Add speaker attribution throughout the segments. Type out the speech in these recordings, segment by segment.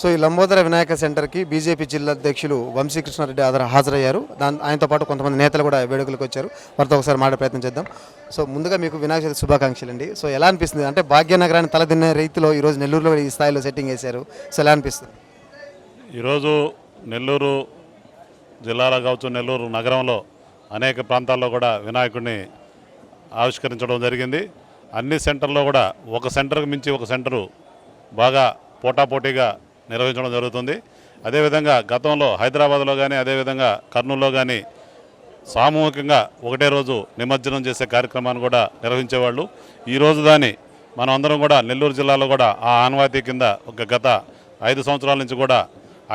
Speaker 1: So ఈ లంబోదర వినాయక సెంటర్కి BJP జిల్లా అధ్యక్షులు వంశీకృష్ణారెడ్డి ఆధార హాజరయ్యారు. దాని ఆయనతో పాటు కొంతమంది నేతలు కూడా వేడుకలకు వచ్చారు. వారితో ఒకసారి మాట్లాడే ప్రయత్నం చేద్దాం. సో ముందుగా మీకు వినాయక చవితి శుభాకాంక్షలు అండి. సో ఎలా అనిపిస్తుంది? అంటే భాగ్యనగరాన్ని తలదిన్న రీతిలో ఈరోజు నెల్లూరులో ఈ స్థాయిలో సెట్టింగ్ వేశారు సో ఎలా అనిపిస్తుంది?
Speaker 2: ఈరోజు నెల్లూరు జిల్లాలో కావచ్చు నెల్లూరు నగరంలో అనేక ప్రాంతాల్లో కూడా వినాయకుడిని ఆవిష్కరించడం జరిగింది. అన్ని సెంటర్లో కూడా ఒక సెంటర్కి మించి ఒక సెంటరు బాగా పోటాపోటీగా నిర్వహించడం జరుగుతుంది. అదేవిధంగా గతంలో హైదరాబాద్లో కానీ అదేవిధంగా కర్నూలులో కానీ సామూహికంగా ఒకటే రోజు నిమజ్జనం చేసే కార్యక్రమాన్ని కూడా నిర్వహించేవాళ్ళు. ఈరోజు దాన్ని మనం అందరం కూడా నెల్లూరు జిల్లాలో కూడా ఆ ఆనవాయితీ కింద ఒక గత ఐదు సంవత్సరాల నుంచి కూడా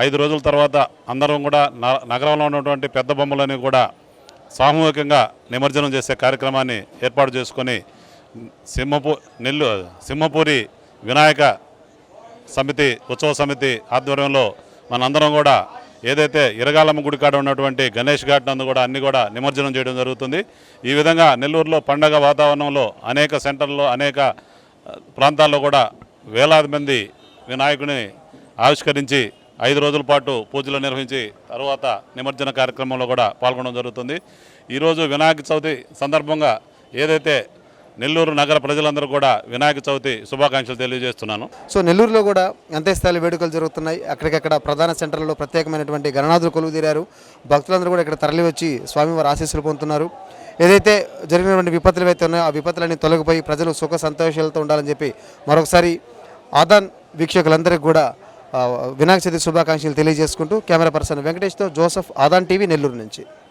Speaker 2: ఐదు రోజుల తర్వాత అందరం కూడా నగరంలో ఉన్నటువంటి పెద్ద బొమ్మలని కూడా సామూహికంగా నిమజ్జనం చేసే కార్యక్రమాన్ని ఏర్పాటు చేసుకొని సింహపూ నెల్లూరు సింహపూరి వినాయక సమితి ఉత్సవ సమితి ఆధ్వర్యంలో మనందరం కూడా ఏదైతే ఇరగాలమ్మ గుడి కాడ ఉన్నటువంటి గణేష్ ఘాట్ నందు కూడా అన్ని కూడా నిమజ్జనం చేయడం జరుగుతుంది. ఈ విధంగా నెల్లూరులో పండగ వాతావరణంలో అనేక సెంటర్లో అనేక ప్రాంతాల్లో కూడా వేలాది మంది వినాయకుని ఆవిష్కరించి ఐదు రోజుల పాటు పూజలు నిర్వహించి తర్వాత నిమజ్జన కార్యక్రమంలో కూడా పాల్గొనడం జరుగుతుంది. ఈరోజు వినాయక చవితి సందర్భంగా ఏదైతే నెల్లూరు నగర ప్రజలందరూ కూడా వినాయక చవితి శుభాకాంక్షలు తెలియజేస్తున్నాను.
Speaker 1: సో నెల్లూరులో కూడా అంత్యస్థాయి వేడుకలు జరుగుతున్నాయి. అక్కడికక్కడ ప్రధాన సెంటర్లలో ప్రత్యేకమైనటువంటి గణనాథులు కొలువుదీరారు. భక్తులందరూ కూడా ఇక్కడ తరలి వచ్చి స్వామివారి ఆశీస్సులు పొందుతున్నారు. ఏదైతే జరిగినటువంటి విపత్తులు అయితే ఉన్నాయో ఆ విపత్తులన్నీ తొలగిపోయి ప్రజలు సుఖ సంతోషాలతో ఉండాలని చెప్పి మరొకసారి ఆదాన్ వీక్షకులందరికీ కూడా వినాయక చవితి శుభాకాంక్షలు తెలియజేసుకుంటూ కెమెరా పర్సన్ వెంకటేష్తో జోసఫ్ ఆదాన్ టీవీ నెల్లూరు నుంచి.